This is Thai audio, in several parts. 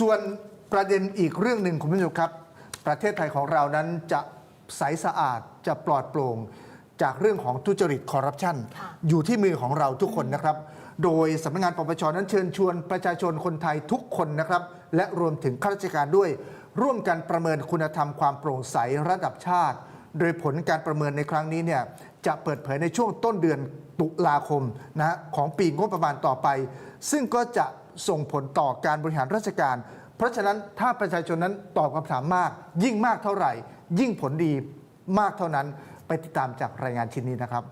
ส่วนประเด็นอีกเรื่องหนึ่งคุณผู้ชมครับ ประเทศไทยของเรานั้นจะใสสะอาดจะปลอดโปร่งจากเรื่องของทุจริตคอร์รัปชันค่ะอยู่ที่มือของเราทุกคนนะครับ โดยสำนักงานปปชนั้นเชิญชวนประชาชนคนไทยทุกคนนะครับ และรวมถึงข้าราชการด้วย ร่วมกันประเมินคุณธรรมความโปร่งใสระดับชาติ โดยผลการประเมินในครั้งนี้เนี่ยจะเปิดเผยในช่วงต้นเดือนตุลาคมนะฮะของปีงบประมาณต่อไป ซึ่งก็จะ ส่งผลต่อการบริหารราชการ เพราะฉะนั้นถ้าประชาชนนั้นตอบคำถามมาก ยิ่งมากเท่าไหร่ ยิ่งผลดีมากเท่านั้นไปติดตามจากรายงานชิ้นนี้นะครับ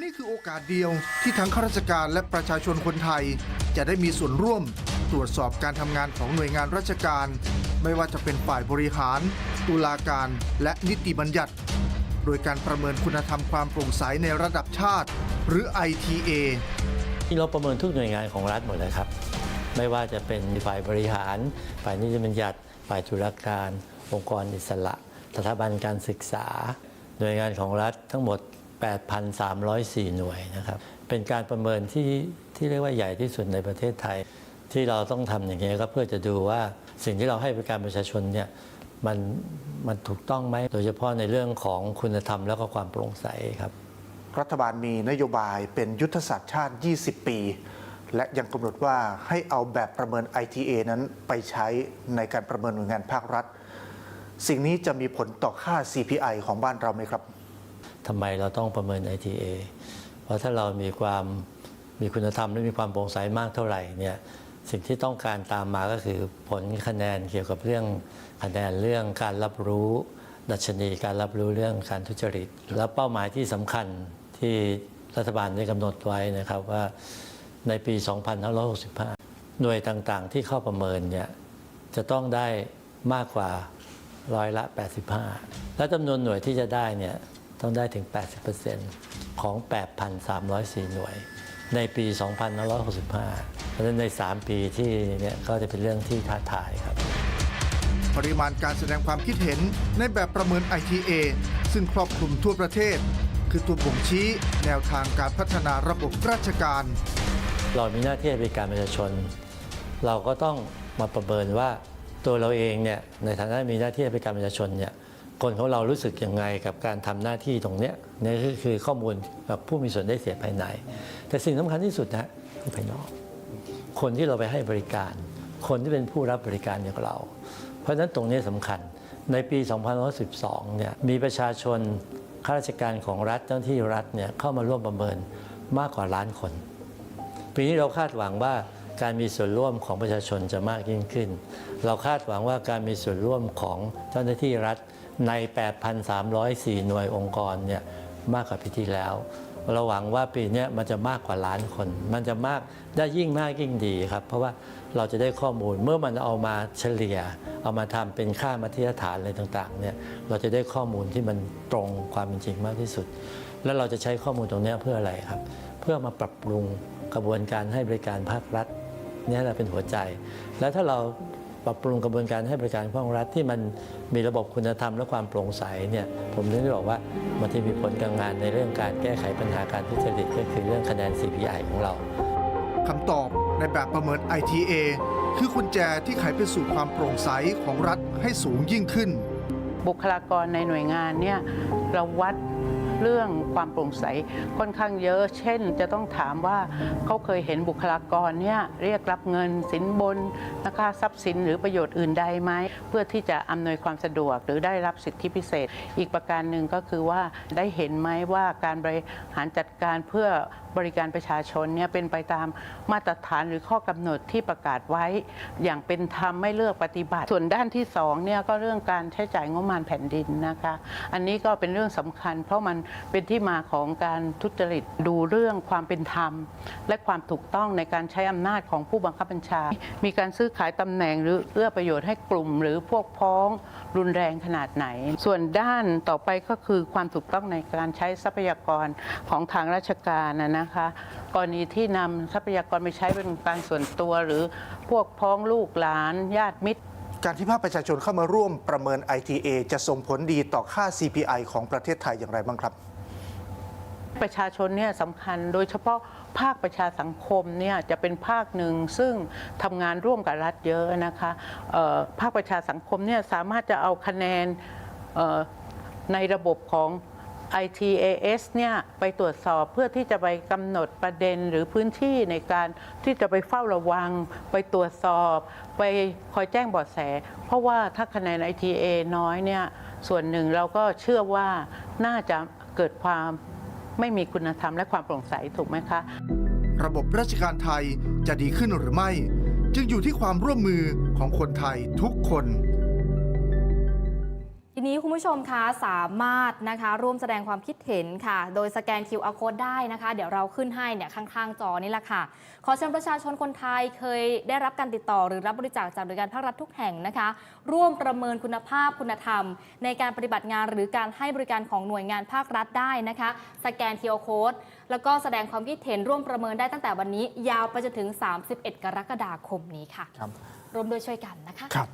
นี่คือโอกาสเดียวที่ทั้งข้าราชการและประชาชนคนไทย จะได้มีส่วนร่วมตรวจสอบการทำงานของหน่วยงานราชการ ไม่ว่าจะเป็นฝ่ายบริหาร ตุลาการและนิติบัญญัติ โดยการประเมินคุณธรรมความโปร่งใสในระดับชาติ หรือ ITA ที่เราประเมินทุกหน่วยงานของรัฐหมดเลยครับ ไม่ว่าจะเป็นฝ่ายบริหาร ฝ่ายนิติบัญญัติ ฝ่ายตุลาการ องค์กรอิสระ สถาบันการศึกษา หน่วยงานของรัฐทั้งหมด 8,304 หน่วยนะครับ เป็นการประเมินที่ที่เรียกว่าใหญ่ที่สุดในประเทศไทย ที่เราต้องทำอย่างนี้ก็เพื่อจะดูว่าสิ่งที่เราให้บริการประชาชนเนี่ย มันมันถูกต้องไหมโดยเฉพาะในเรื่องของคุณธรรมแล้วก็ความโปร่งใสครับ รัฐบาลมีนโยบายเป็นยุทธศาสตร์ชาติ 20 ปี และยังกำหนดว่าให้เอาแบบประเมิน ITA นั้นไปใช้ในการประเมินหน่วยงานภาครัฐ สิ่งนี้จะมีผลต่อค่า CPI ของบ้านเราไหมครับทำไมเราต้องประเมิน ITA เพราะถ้าเรามีความมีคุณธรรมและมีความโปร่งใสมากเท่าไหร่เนี่ย สิ่งที่ต้องการตามมาก็คือผลคะแนนเกี่ยวกับเรื่องคะแนนเรื่องการรับรู้ ดัชนีการรับรู้เรื่องการทุจริต และเป้าหมายที่สำคัญที่รัฐบาลได้กำหนดไว้นะครับว่าในปี 2565 หน่วยต่างๆ ที่เข้าประเมินเนี่ยจะต้องได้มากกว่าร้อยละ 85 และจำนวนหน่วยที่จะได้เนี่ยต้องได้ถึง 80%ของ 8,304 หน่วย ในปี 2565 เพราะฉะนั้นใน 3 ปีที่เนี่ยก็จะเป็นเรื่องที่ท้าทายครับ ปริมาณการแสดงความคิดเห็นในแบบประเมิน ITA ซึ่งครอบคลุมทั่วประเทศ คือตัวบ่งชี้แนวทางการพัฒนาระบบราชการ เรามีหน้าที่บริการประชาชน เราก็ต้องมาประเมินว่าตัวเราเองเนี่ยในฐานะมีหน้าที่บริการประชาชนเนี่ยคนของเรารู้สึกยังไงกับการทำหน้าที่ตรงเนี้ยนี่ก็คือข้อมูลกับผู้มีส่วนได้เสียภายใน แต่สิ่งสำคัญที่สุดนะคือภายนอก คนที่เราไปให้บริการ คนที่เป็นผู้รับบริการอย่างเรา เพราะฉะนั้นตรงนี้สำคัญในปี 2012 เนี่ยมีประชาชนข้าราชการของรัฐเจ้าหน้าที่รัฐเนี่ยเข้ามาร่วมประเมินมากกว่าล้านคน ปีนี้เราคาดหวังว่าการมีส่วนร่วมของประชาชนจะมากยิ่งขึ้น เราคาดหวังว่าการมีส่วนร่วมของเจ้าหน้าที่รัฐใน 8,304 หน่วยองค์กรเนี่ยมากกว่าปีที่แล้ว เราหวังว่าปีนี้มันจะมากกว่าล้านคน มันจะมากได้ยิ่งมากยิ่งดีครับ เพราะว่าเราจะได้ข้อมูลเมื่อมันเอามาเฉลี่ย เอามาทำเป็นค่ามาตรฐานอะไรต่างๆเนี่ยเราจะได้ข้อมูลที่มันตรงความเป็นจริงมากที่สุด แล้วเราจะใช้ข้อมูลตรงนี้เพื่ออะไรครับ เพื่อมาปรับปรุงกระบวนการให้บริการภาครัฐนี่แหละเป็นหัวใจ แล้วถ้าเรา ปรับปรุงกระบวนการให้บริการภาครัฐที่มันมีระบบคุณธรรมและความโปร่งใสเนี่ยผมถึงได้บอกว่ามันจะมีผลกับงานในเรื่องการแก้ไขปัญหาการทุจริตก็คือเรื่องคะแนน CPI ของเราคำตอบในแบบประเมิน ITA คือกุญแจที่ไขไปสู่ความโปร่งใสของรัฐให้สูงยิ่งขึ้น บุคลากรในหน่วยงานเนี่ยเราวัด เรื่องความโปร่งใสค่อนข้างเยอะ เช่น จะต้องถามว่าเขาเคยเห็นบุคลากรเนี่ยเรียกรับเงินสินบนนะคะทรัพย์สินหรือประโยชน์อื่นใดไหมเพื่อที่จะอำนวยความสะดวกหรือได้รับสิทธิพิเศษ อีกประการหนึ่งก็คือว่าได้เห็นไหมว่าการบริหารจัดการเพื่อบริการประชาชนเนี่ยเป็นไปตามมาตรฐานหรือข้อกำหนดที่ประกาศไว้ อย่างเป็นธรรมไม่เลือกปฏิบัติ ส่วนด้านที่สองเนี่ยก็เรื่องการใช้จ่ายงบประมาณแผ่นดินนะคะ อันนี้ก็เป็นเรื่องสำคัญ เพราะมันเป็นที่มาของการทุจริตดูเรื่องความเป็นธรรม และความถูกต้องในการใช้อำนาจของผู้บังคับบัญชา มีการซื้อขายตำแหน่งหรือเอื้อประโยชน์ให้กลุ่ม หรือพวกพ้องรุนแรงขนาดไหน ส่วนด้านต่อไปก็คือความถูกต้องในการใช้ทรัพยากรของทางราชการนะนะคะ กรณีที่นำทรัพยากรไปใช้เป็นการส่วนตัว หรือพวกพ้องลูกหลาน ญาติมิตร การที่ภาคประชาชนเข้ามาร่วมประเมิน ITA จะส่งผลดีต่อค่า CPI ของประเทศไทยอย่างไรบ้างครับ ประชาชนเนี่ยสำคัญโดยเฉพาะภาคประชาสังคมเนี่ยจะเป็นภาคหนึ่งซึ่งทำงานร่วมกับรัฐเยอะนะคะภาคประชาสังคมเนี่ยสามารถจะเอาคะแนนในระบบของ ITAS เนี่ยไปตรวจสอบเพื่อที่จะไปกำหนดประเด็นหรือพื้นที่ในการที่จะไปเฝ้าระวัง ไปตรวจสอบ ไปคอยแจ้งเบาะแส เพราะว่าถ้าคะแนน ITA น้อยเนี่ยส่วนหนึ่งเราก็เชื่อว่าน่าจะเกิดความไม่มีคุณธรรมและความโปร่งใสถูกไหมคะ ระบบราชการไทยจะดีขึ้นหรือไม่ จึงอยู่ที่ความร่วมมือของคนไทยทุกคน ทีนี้คุณผู้ชมคะสามารถนะคะร่วมแสดงความคิดเห็นค่ะ โดยสแกน QR code ได้นะคะ เดี๋ยวเราขึ้นให้เนี่ยข้างๆ จอนี่แหละค่ะ ขอเชิญประชาชนคนไทยเคยได้รับการติดต่อหรือรับบริจาคจากหน่วยงานภาครัฐทุกแห่งนะคะ ร่วมประเมินคุณภาพคุณธรรม ในการปฏิบัติงานหรือการให้บริการของหน่วยงานภาครัฐได้นะคะ สแกน QR code แล้วก็แสดงความคิดเห็นร่วมประเมินได้ตั้งแต่วันนี้ ยาวไปจนถึง 31 กรกฎาคมนี้ค่ะครับร่วมด้วยช่วยกันนะคะครับ